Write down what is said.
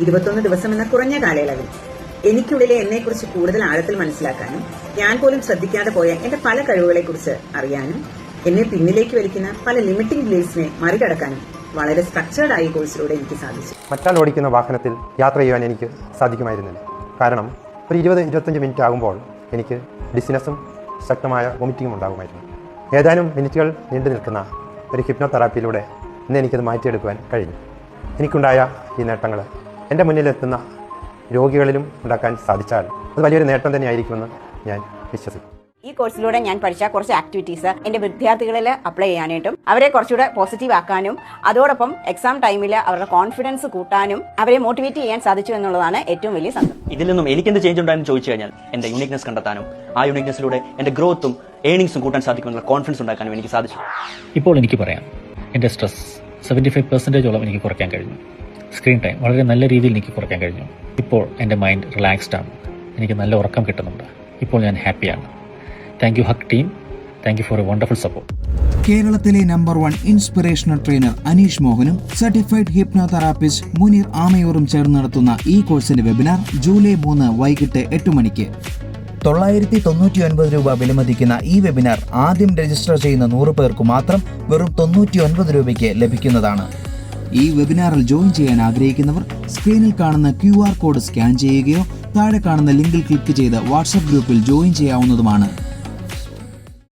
ഇരുപത്തൊന്ന് ദിവസം എന്ന കുറഞ്ഞ കാലയളവിൽ. എനിക്കുള്ളിലെ എന്നെക്കുറിച്ച് കൂടുതൽ ആഴത്തിൽ മനസ്സിലാക്കാനും ഞാൻ പോലും ശ്രദ്ധിക്കാതെ പോയ എന്റെ പല കഴിവുകളെക്കുറിച്ച് അറിയാനും എന്നെ പിന്നിലേക്ക് വലിക്കുന്ന പല ലിമിറ്റിംഗ് ബിലീഫ്സിനെ മറികടക്കാനും വളരെ സ്ട്രക്ചേർഡ് ആയ കോഴ്സിലൂടെ എനിക്ക് സാധിച്ചു. മറ്റാൾ ഓടിക്കുന്ന വാഹനത്തിൽ യാത്ര ചെയ്യാൻ എനിക്ക് സാധിക്കുമായിരുന്നില്ല. കാരണം ഒരു ഇരുപത് ഇരുപത്തഞ്ച് മിനിറ്റ് ആകുമ്പോൾ എനിക്ക് ഡിസിനസ്സും ശക്തമായ വോമിറ്റിങ്ങും ഉണ്ടാകുമായിരുന്നു. ഏതാനും മിനിറ്റുകൾ നീണ്ടു നിൽക്കുന്ന ഒരു ഹിപ്നോതെറാപ്പിയിലൂടെ ഇന്ന് എനിക്കത് മാറ്റിയെടുക്കുവാൻ കഴിഞ്ഞു. എനിക്കുണ്ടായ ഈ നേട്ടങ്ങൾ എന്റെ മുന്നിലെത്തുന്ന രോഗികളിലും ഉണ്ടാക്കാൻ സാധിച്ചാൽ അത് വലിയൊരു നേട്ടം തന്നെയായിരിക്കുമെന്ന് ഞാൻ വിശ്വസിക്കുന്നു. ഈ കോഴ്സിലൂടെ ഞാൻ പഠിച്ച കുറച്ച് ആക്ടിവിറ്റീസ് എന്റെ വിദ്യാർത്ഥികളിൽ അപ്ലൈ ചെയ്യാനായിട്ടും അവരെ കുറച്ചുകൂടെ പോസിറ്റീവ് ആക്കാനും അതോടൊപ്പം എക്സാം ടൈമിൽ അവരുടെ കോൺഫിഡൻസ് കൂട്ടാനും അവരെ മോട്ടിവേറ്റ് ചെയ്യാൻ സാധിച്ചു എന്നുള്ളതാണ് ഏറ്റവും വലിയ സന്തോഷം. ഇതിൽ നിന്നും എനിക്ക് എന്ത് ചേഞ്ച് ഉണ്ടായെന്ന് ചോദിച്ചു കഴിഞ്ഞാൽ എന്റെ യൂണിക്നെസ് കണ്ടെത്താനും ആ യൂണിക്നെസ്സിലൂടെ എന്റെ ഗ്രോത്തും ഏണിങ്സും കൂട്ടാൻ സാധിക്കുമെന്നുള്ള കോൺഫിഡൻസ് ഉണ്ടാക്കാനും എനിക്ക് സാധിച്ചു. ഇപ്പോൾ എനിക്ക് പറയാം എന്റെ സ്ട്രെസ് സെവന്റി ഫൈവ് പെർസെന്റേജോളം എനിക്ക് കുറയ്ക്കാൻ കഴിഞ്ഞു. സ്ക്രീൻ ടൈം വളരെ നല്ല രീതിയിൽ എനിക്ക് കുറയ്ക്കാൻ കഴിഞ്ഞു. ഇപ്പോൾ എന്റെ മൈൻഡ് റിലാക്സ്ഡ് ആണ്. എനിക്ക് നല്ല ഉറക്കം കിട്ടുന്നുണ്ട്. ഇപ്പോൾ ഞാൻ ഹാപ്പിയാണ് thank you hack team thank you for a wonderful support കേരളത്തിലെ number one inspirational trainer Aneesh മോഹനും certified hypnotherapist Muneer ആമയൂറും ചേർന്ന് നടത്തുന്ന ഈ കോഴ്സിന്റെ വെബിനാർ ജൂലൈ മൂന്ന് വൈകിട്ട് എട്ട് മണിക്ക്. തൊള്ളായിരത്തി തൊണ്ണൂറ്റി ഒൻപത് രൂപ വിലമതിക്കുന്ന ഈ വെബിനാർ ആദ്യം രജിസ്റ്റർ ചെയ്യുന്ന നൂറ് പേർക്ക് മാത്രം വെറും തൊണ്ണൂറ്റി ഒൻപത് രൂപയ്ക്ക് ലഭിക്കുന്നതാണ്. ഈ വെബിനാറിൽ ജോയിൻ ചെയ്യാൻ ആഗ്രഹിക്കുന്നവർ സ്ക്രീനിൽ കാണുന്ന ക്യു കോഡ് സ്കാൻ ചെയ്യുകയോ താഴെ കാണുന്ന ലിങ്കിൽ ക്ലിക്ക് ചെയ്ത് വാട്സപ്പ് ഗ്രൂപ്പിൽ ജോയിൻ ചെയ്യാവുന്നതുമാണ്.